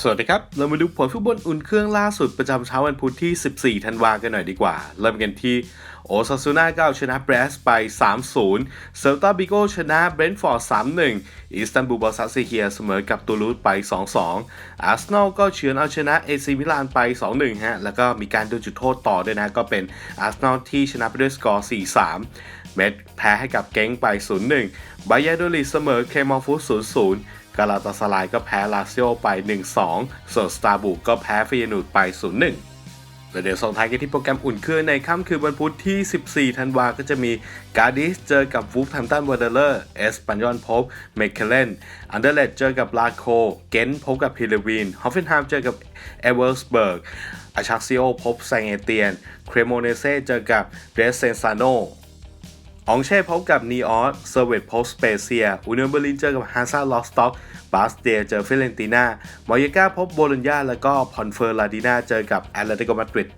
สวัสดีครับ เรามาดูผลฟุตบอลอุ่นเครื่องล่าสุดประจำเช้าวันพุธที่ 14 ธันวากันหน่อยดีกว่า เริ่มกันที่ โอซาซูน่าก็เอาชนะเบรสไป 3-0 เซลตาบิโกชนะเบรนท์ฟอร์ด 3-1 อิสตันบูลบอลซัสเซียเสมอกับตูลูสไป 2-2 อาร์เซนอลก็เฉือนเอาชนะเอซีมิลานไป 2-1 ฮะ แล้วก็มีการโดนจุดโทษต่อด้วยนะ ก็เป็นอาร์เซนอลที่ชนะไปด้วยสกอร์ 4-3 เมดแพ้ให้กับเก้งไป 0-1 บายาโดลิเสมอเคมอลฟูส0-0กาลาตาสลายก็แพ้ลาซิโอไป 1-2 ส่วนสตาร์บุกก็แพ้ฟิยานูดไป 0-1 แล้วเดี๋ยวส่งท้ายกันที่โปรแกรมอุ่นเครื่องในค่ำคืนวันพุธที่ 14 ธันวาก็จะมีการดิสเจอกับวูฟแฮมตันวอร์เดเลอร์ เอสปันยอนพบเมคเคเลนอันเดอร์เลดเจอกับลาโค เกนพบกับพิลวีน ฮอฟเฟนไฮม์เจอกับเอเวอร์สเบิร์กอาชักซิโอพบแซงเอเตียน เครโมเนเซเจอกับเรสเซนซาโน อองเช่พบกับนีออสเซอร์เวตพบสเปเซียอุนเนอร์เบอร์ลินเจอกับฮาซาลอสต็อกบาสเตียเจอฟิเลนติน่ามอยก้าพบโบโลญญาแล้วก็พอนเฟอร์ลาดิน่าเจอกับแอตเลติโกมาดริด